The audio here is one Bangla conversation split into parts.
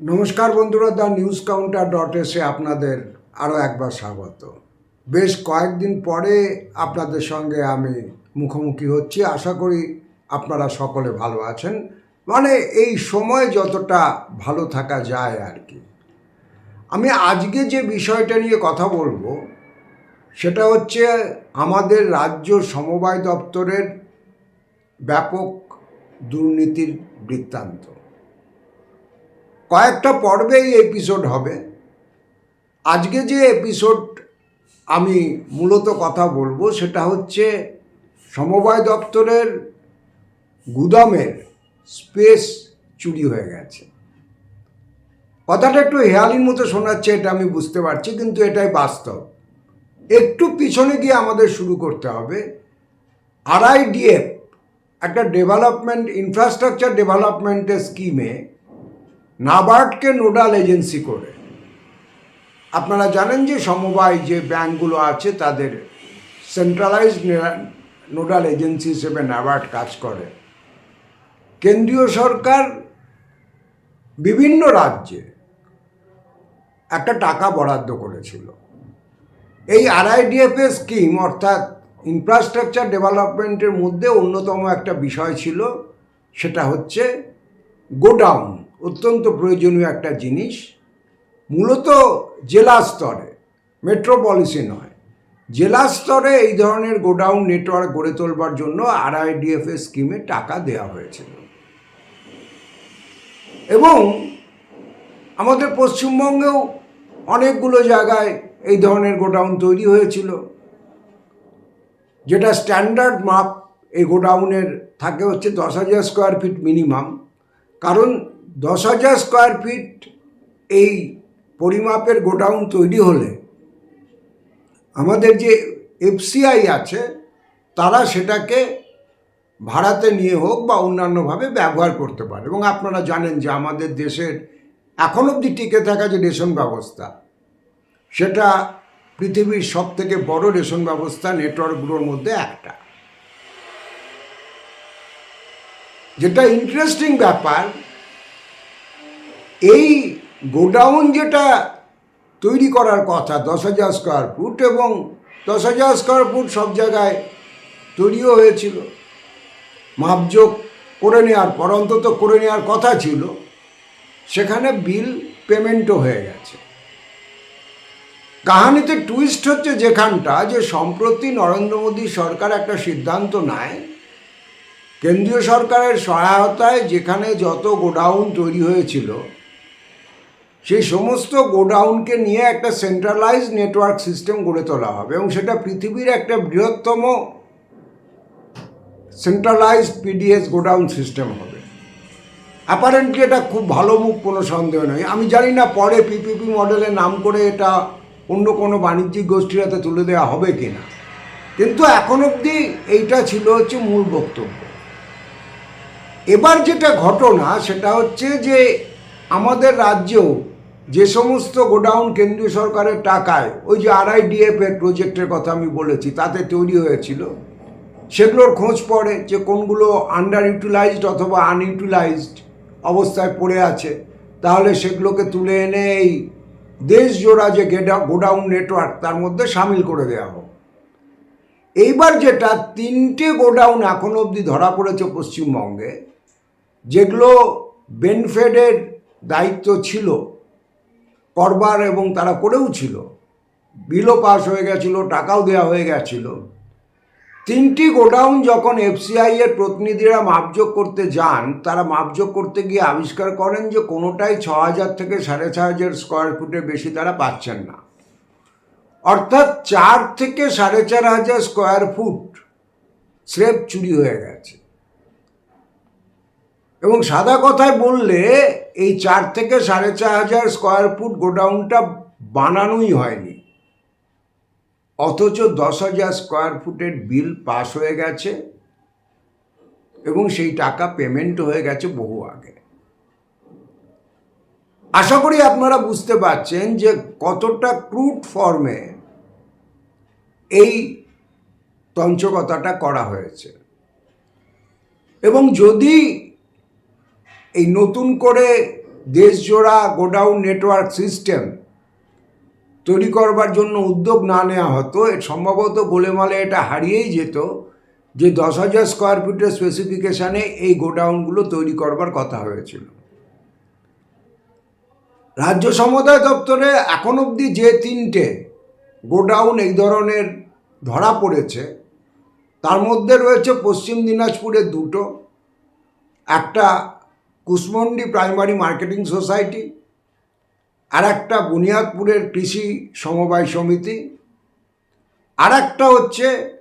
নমস্কার বন্ধুরা, দ্য নিউজ কাউন্টার ডট এসে আপনাদের আরও একবার স্বাগত। বেশ কয়েকদিন পরে আপনাদের সঙ্গে আমি মুখোমুখি হচ্ছি। আশা করি আপনারা সকলে ভালো আছেন। মানে এই সময় যতটা ভালো থাকা যায় আর কি। আমি আজকে যে বিষয়টা নিয়ে কথা বলব, সেটা হচ্ছে আমাদের রাজ্য সমবায় দপ্তরের ব্যাপক দুর্নীতির বৃত্তান্ত। কয়েকটা পর্বে এই এপিসোড হবে। আজকে যে এপিসোড আমি মূলত কথা বলব সেটা হচ্ছে সমবায় দপ্তরের গুদামের স্পেস চুরি হয়ে গেছে। কথাটা একটু হেয়ালির মতো শোনাচ্ছে, এটা আমি বুঝতে পারছি, কিন্তু এটাই বাস্তব। একটু পিছনে গিয়ে আমাদের শুরু করতে হবে। আরআইডিএফ একটা ডেভেলপমেন্ট ইনফ্রাস্ট্রাকচার ডেভেলপমেন্টের স্কিমে নাবার্ডকে নোডাল এজেন্সি করে। আপনারা জানেন যে সমবায় যে ব্যাঙ্কগুলো আছে, তাদের সেন্ট্রালাইজড নোডাল এজেন্সি হিসেবে নাবার্ড কাজ করে। কেন্দ্রীয় সরকার বিভিন্ন রাজ্যে একটা টাকা বরাদ্দ করেছিল। এই আরআইডিএফের স্কিম অর্থাৎ ইনফ্রাস্ট্রাকচার ডেভেলপমেন্টের মধ্যে অন্যতম একটা বিষয় ছিল, সেটা হচ্ছে গোডাউন। অত্যন্ত প্রয়োজনীয় একটা জিনিস। মূলত জেলা স্তরে, মেট্রোপলিসে নয়। জেলা স্তরে এই ধরনের গোডাউন নেটওয়ার্ক গড়ে তোলবার জন্য আরআইডিএফ এর স্কিমে টাকা দেওয়া হয়েছিল। এবং আমাদের পশ্চিমবঙ্গেও অনেকগুলো জায়গায় এই ধরনের গোডাউন তৈরি হয়েছিল। যেটা স্ট্যান্ডার্ড মাপ এই গোডাউনের থাকে হচ্ছে দশ হাজার স্কোয়ার ফিট মিনিমাম। কারণ দশ হাজার স্কোয়ার ফিট এই পরিমাপের গোডাউন তৈরি হলে আমাদের যে এফসিআই আছে, তারা সেটাকে ভাড়াতে নিয়ে হোক বা অন্যান্যভাবে ব্যবহার করতে পারে। এবং আপনারা জানেন যে আমাদের দেশের এখন অবধি টিকে থাকা যে রেশন ব্যবস্থা, সেটা পৃথিবীর সব থেকে বড় রেশন ব্যবস্থা নেটওয়ার্কগুলোর মধ্যে একটা। যেটা ইন্টারেস্টিং ব্যাপার এই গোডাউন যেটা তৈরি করার কথা, দশ হাজার স্কোয়ার ফুট এবং দশ হাজার স্কোয়ার ফুট সব জায়গায় তৈরিও হয়েছিল। মাপযোগ করে নেওয়ার পর, অন্তত করে নেওয়ার কথা ছিল, সেখানে বিল পেমেন্টও হয়ে গেছে। কাহানিতে টুইস্ট হচ্ছে যেখানটা, যে সম্প্রতি নরেন্দ্র মোদী সরকার একটা সিদ্ধান্ত নেয়, কেন্দ্রীয় সরকারের সহায়তায় যেখানে যত গোডাউন তৈরি হয়েছিল সেই সমস্ত গোডাউনকে নিয়ে একটা সেন্ট্রালাইজ নেটওয়ার্ক সিস্টেম গড়ে তোলা হবে এবং সেটা পৃথিবীর একটা বৃহত্তম সেন্ট্রালাইজ পিডিএস গোডাউন সিস্টেম হবে। অ্যাপারেন্টলি এটা খুব ভালো মুখ, কোনো সন্দেহ নেই। আমি জানি না পরে পিপিপি মডেলের নাম করে এটা অন্য কোনো বাণিজ্যিক গোষ্ঠীর হাতে তুলে দেওয়া হবে কি না কিন্তু এখন অবধি এইটা ছিল হচ্ছে মূল বক্তব্য। এবার যেটা ঘটনা সেটা হচ্ছে যে আমাদের রাজ্যেও যে সমস্ত গোডাউন কেন্দ্রীয় সরকারের টাকায়, ওই যে আরআইডিএফ এর প্রজেক্টের কথা আমি বলেছি, তাতে তৈরি হয়েছিল। সেগুলোর খোঁজ পড়ে যে কোনগুলো আন্ডার ইউটিলাইজড অথবা আনইউটিলাইজড অবস্থায় পড়ে আছে। তাহলে সেগুলোকে তুলে এনে এই দেশ জোড়া যে গেডা গোডাউন নেটওয়ার্ক তার মধ্যে সামিল করে দেওয়া হোক। এইবার যেটা, তিনটে গোডাউন এখন অবধি ধরা পড়েছে পশ্চিমবঙ্গে, যেগুলো বেনফেডের দায়িত্ব ছিল। করবার এবং তারা করেও ছিল। বিলও পাস হয়ে গেছিল, টাকাও দেওয়া হয়ে গেছিল। তিনটি গোডাউন যখন এফসিআই এর প্রতিনিধিরা মাপযোগ করতে যান, তারা মাপযোগ করতে গিয়ে আবিষ্কার করেন যে কোনোটাই ছ হাজার থেকে সাড়ে ছ হাজার স্কোয়ার ফুটের বেশি তারা পাচ্ছেন না। অর্থাৎ চার থেকে সাড়ে চার হাজার স্কোয়ার ফুট স্রেফ চুরি হয়ে গেছে। এবং সাদা কথায় বললে এই চার থেকে সাড়ে চার হাজার স্কোয়ার ফুট গোডাউনটা বানানোই হয়নি। অথচ দশ হাজার স্কোয়ার ফুটের বিল পাস হয়ে গেছে এবং সেই টাকা পেমেন্ট হয়ে গেছে বহু আগে। আশা করি আপনারা বুঝতে পারছেন যে কতটা ক্রুড ফর্মে এই তঞ্চকতাটা করা হয়েছে। এবং যদি এই নতুন করে দেশজোড়া গোডাউন নেটওয়ার্ক সিস্টেম তৈরি করবার জন্য উদ্যোগ না নেওয়া হতো সম্ভবত গোলেমালে এটা হারিয়েই যেত যে দশ হাজার স্কোয়ার ফিটের স্পেসিফিকেশানে এই গোডাউনগুলো তৈরি করবার কথা হয়েছিল। রাজ্য সমুদায় দপ্তরে এখন অবধি যে তিনটে গোডাউন এই ধরনের ধরা পড়েছে, তার মধ্যে রয়েছে পশ্চিম দিনাজপুরের দুটো। একটা কুসমন্ডি প্রাইমারি মার্কেটিং সোসাইটি আর একটা বুনিয়াদপুরের কৃষি সমবায় সমিতি আর একটা হচ্ছে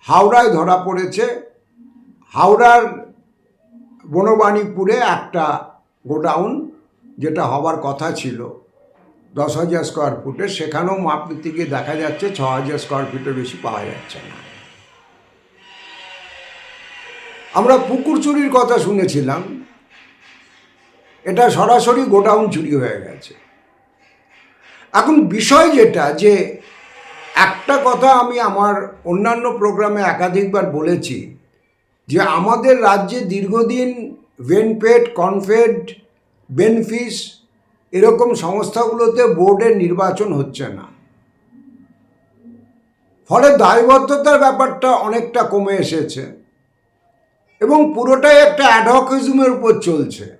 হাওড়ায় ধরা পড়েছে। হাওড়ার বনবাণীপুরে একটা গোডাউন যেটা হবার কথা ছিল। দশ হাজার স্কোয়ার ফুটের সেখানেও মাপ নিতে গিয়ে দেখা যাচ্ছে ছ হাজার স্কোয়ার ফিটের বেশি পাওয়া যাচ্ছে না। আমরা পুকুর চুরির কথা শুনেছিলাম। এটা সরাসরি গোডাউন চুরি হয়ে গেছে। এখন বিষয় যেটা যে একটা কথা আমি আমার অন্যান্য প্রোগ্রামে একাধিকবার বলেছি যে আমাদের রাজ্যে দীর্ঘদিন ভেনপেড কনফেড বেনফিস এরকম সংস্থাগুলোতে বোর্ডের নির্বাচন হচ্ছে না। ফলে দায়বদ্ধতার ব্যাপারটা অনেকটা কমে এসেছে এবং পুরোটাই একটা অ্যাডহকিজমের উপর চলছে।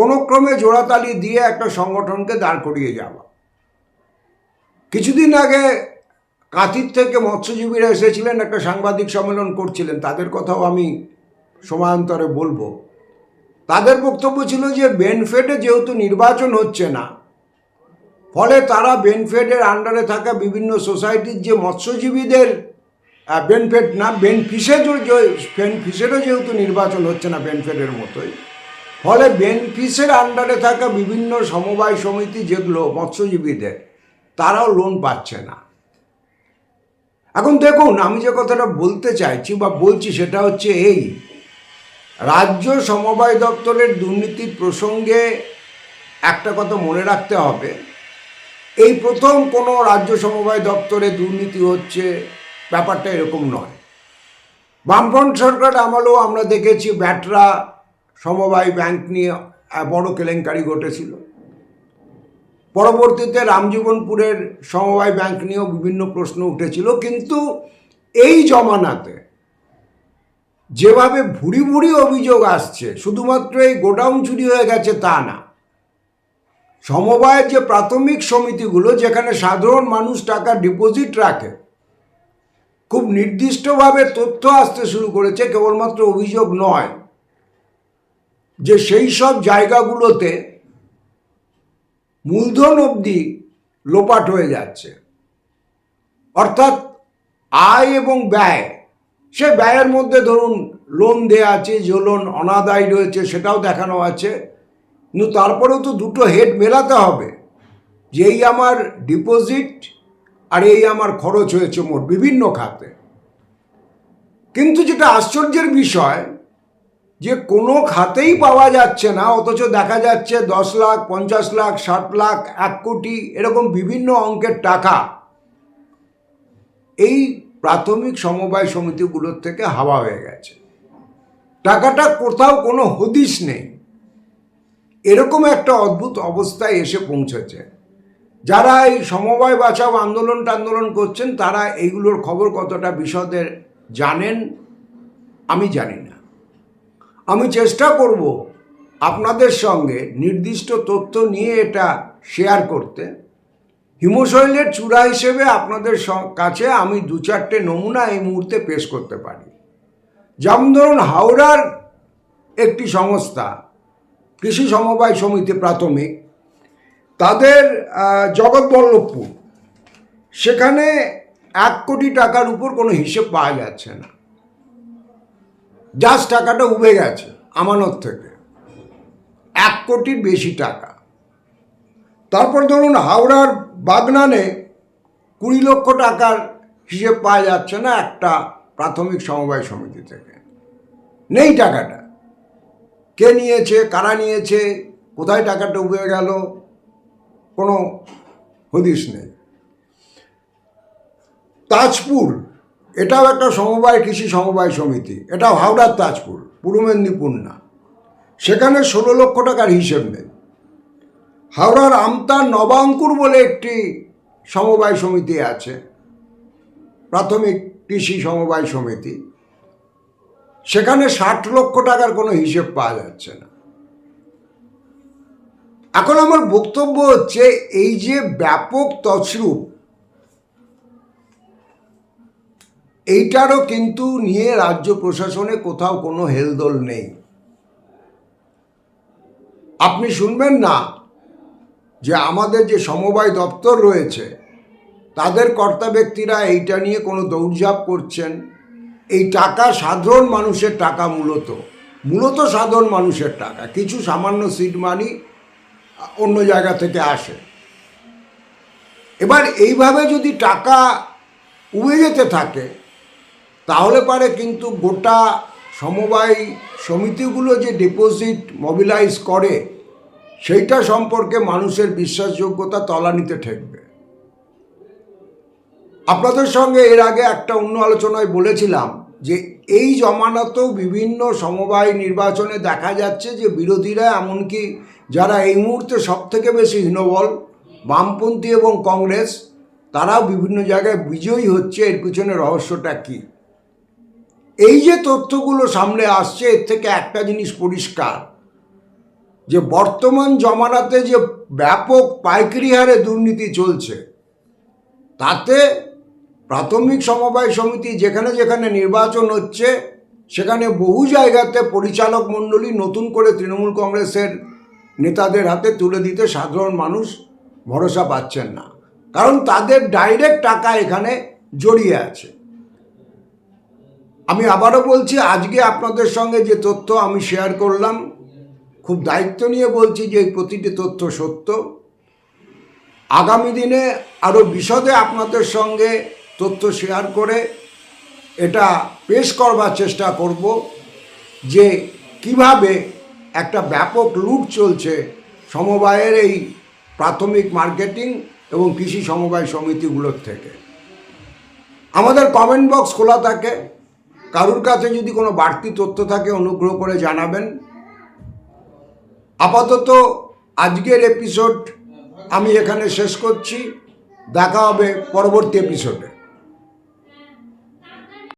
কোনো ক্রমে জোড়াতালি দিয়ে একটা সংগঠনকে দাঁড় করিয়ে যাওয়া। কিছুদিন আগে কাঁথির থেকে মৎস্যজীবীরা এসেছিলেন, একটা সাংবাদিক সম্মেলন করছিলেন, তাদের কথাও আমি সময়ান্তরে বলব। তাদের বক্তব্য ছিল যে, বেনফেডে যেহেতু নির্বাচন হচ্ছে না, ফলে তারা বেনফেডের আন্ডারে থাকা বিভিন্ন সোসাইটির যে মৎস্যজীবীদের বেনফেড না বেনফিসেরও বেনফিসেরও যেহেতু নির্বাচন হচ্ছে না বেনফেডের মতোই ফলে বেনফিসের আন্ডারে থাকা বিভিন্ন সমবায় সমিতি যেগুলো মৎস্যজীবীদের, তারাও লোন পাচ্ছে না। এখন দেখুন, আমি যে কথাটা বলতে চাইছি বা বলছি সেটা হচ্ছে এই, রাজ্য সমবায় দপ্তরের দুর্নীতির প্রসঙ্গে একটা কথা মনে রাখতে হবে। এই প্রথম কোনো রাজ্য সমবায় দপ্তরে দুর্নীতি হচ্ছে, ব্যাপারটা এরকম নয়। বামফ্রন্ট সরকার আমলেও আমরা দেখেছি ব্যাটরা সমবায় ব্যাংক নিয়ে বড় কেলেঙ্কারি ঘটেছিল। পরবর্তীতে রামজীবনপুরের সমবায় ব্যাংক নিয়েও বিভিন্ন প্রশ্ন উঠেছিল। কিন্তু এই জমানাতে যেভাবে ভুড়ি ভুড়ি অভিযোগ আসছে, শুধুমাত্র এই গোডাউন চুরি হয়ে গেছে তা না। সমবায়ের যে প্রাথমিক সমিতিগুলো, যেখানে সাধারণ মানুষ টাকা ডিপোজিট রাখে, খুব নির্দিষ্টভাবে তথ্য আসতে শুরু করেছে, কেবলমাত্র অভিযোগ নয়। যে সেই সব জায়গাগুলোতে মূলধন অবধি লোপাট হয়ে যাচ্ছে। অর্থাৎ আয় এবং ব্যয়, সে ব্যয়ের মধ্যে ধরুন লোন দেয়া আছে, যে লোন অনাদায় রয়েছে সেটাও দেখানো আছে। কিন্তু তারপরেও তো দুটো হেড মেলাতে হবে যে এই আমার ডিপোজিট আর এই আমার খরচ হয়েছে মোট বিভিন্ন খাতে। কিন্তু যেটা আশ্চর্যের বিষয় যে কোনো খাতেই পাওয়া যাচ্ছে না, অথচ দেখা যাচ্ছে দশ লাখ, পঞ্চাশ লাখ, ষাট লাখ, এক কোটি, এরকম বিভিন্ন অঙ্কের টাকা। এই প্রাথমিক সমবায় সমিতিগুলোর থেকে হাওয়া হয়ে গেছে। টাকাটা কোথাও কোনো হদিস নেই। এরকম একটা অদ্ভুত অবস্থায় এসে পৌঁছেছে। যারা এই সমবায় বাঁচাও আন্দোলন টান্দোলন করছেন, তারা এইগুলোর খবর কতটা বিশদের জানেন, আমি জানি না। আমি চেষ্টা করব আপনাদের সঙ্গে নির্দিষ্ট তথ্য নিয়ে এটা শেয়ার করতে। হিমশৈলের চূড়া হিসেবে আপনাদের কাছে আমি দু চারটে নমুনা এই মুহূর্তে পেশ করতে পারি। যেমন ধরুন, হাওড়ার একটি সংস্থা, কৃষি সমবায় সমিতি প্রাথমিক, তাদের জগৎবল্লভপুর। সেখানে এক কোটি টাকার উপর কোনো হিসেব পাওয়া যাচ্ছে না। জাস্ট টাকাটা উবে গেছে, আমানত থেকে। এক কোটির বেশি টাকা। তারপর ধরুন হাওড়ার বাগনানে কুড়ি লক্ষ টাকার হিসেব পাওয়া যাচ্ছে না একটা প্রাথমিক সমবায় সমিতি থেকে। নেই টাকাটা। কে নিয়েছে, কারা নিয়েছে, কোথায় টাকাটা উবে গেল, কোনো হদিশ নেই। তাজপুর এটাও একটা সমবায় কৃষি সমবায় সমিতি। এটাও হাওড়ার তাজপুর, পূর্ব মেদিনীপুর না। সেখানে ষোলো লক্ষ টাকার হিসেব নেই হাওড়ার আমতার নবাঙ্কুর বলে একটি সমবায় সমিতি আছে। প্রাথমিক কৃষি সমবায় সমিতি। সেখানে ষাট লক্ষ টাকার কোনো হিসেব পাওয়া যাচ্ছে না। এখন আমার বক্তব্য হচ্ছে, এই যে ব্যাপক তছরূপ এইটারও কিন্তু নিয়ে রাজ্য প্রশাসনে কোথাও কোনো হেলদোল নেই। আপনি শুনবেন না যে আমাদের যে সমবায় দপ্তর রয়েছে, তাদের কর্তা ব্যক্তিরা এইটা নিয়ে কোনো দৌড়ঝাঁপ করছেন। এই টাকা সাধারণ মানুষের টাকা মূলত। মূলত সাধারণ মানুষের টাকা। কিছু সামান্য সিট মানি অন্য জায়গা থেকে আসে। এবার এইভাবে যদি টাকা উবে যেতে থাকে তাহলে পারে কিন্তু গোটা সমবায় সমিতিগুলো যে ডিপোজিট মোবিলাইজ করে, সেইটা সম্পর্কে মানুষের বিশ্বাসযোগ্যতা তলানিতে ঠেকবে। আপনাদের সঙ্গে এর আগে একটা অন্য আলোচনায় বলেছিলাম যে এই জমানাতেও বিভিন্ন সমবায় নির্বাচনে দেখা যাচ্ছে যে বিরোধীরা, এমনকি যারা এই মুহূর্তে সব থেকে বেশি হীনবল বামপন্থী এবং কংগ্রেস, তারাও বিভিন্ন জায়গায় বিজয়ী হচ্ছে। এর পিছনে রহস্যটা কী? এই যে তথ্যগুলো সামনে আসছে, এর থেকে একটা জিনিস পরিষ্কার, যে বর্তমান জমানাতে যে ব্যাপক পাইকারি হারে দুর্নীতি চলছে, তাতে প্রাথমিক সমবায় সমিতি যেখানে যেখানে নির্বাচন হচ্ছে, সেখানে বহু জায়গাতে পরিচালক মণ্ডলী নতুন করে তৃণমূল কংগ্রেসের নেতাদের হাতে তুলে দিতে সাধারণ মানুষ ভরসা পাচ্ছেন না। কারণ তাদের ডাইরেক্ট টাকা এখানে জড়িয়ে আছে। আমি আবারও বলছি, আজকে আপনাদের সঙ্গে যে তথ্য আমি শেয়ার করলাম, খুব দায়িত্ব নিয়ে বলছি যে প্রতিটি তথ্য সত্য। আগামী দিনে আরও বিশদে আপনাদের সঙ্গে তথ্য শেয়ার করে এটা পেশ করবার চেষ্টা করব যে কীভাবে একটা ব্যাপক লুট চলছে সমবায়ের এই প্রাথমিক মার্কেটিং এবং কৃষি সমবায় সমিতিগুলোর থেকে। আমাদের কমেন্ট বক্স খোলা থাকে। কারুর কাছে যদি কোনো বাড়তি তথ্য থাকে, অনুগ্রহ করে জানাবেন। আপাতত আজকের এপিসোড আমি এখানে শেষ করছি। দেখা হবে পরবর্তী এপিসোডে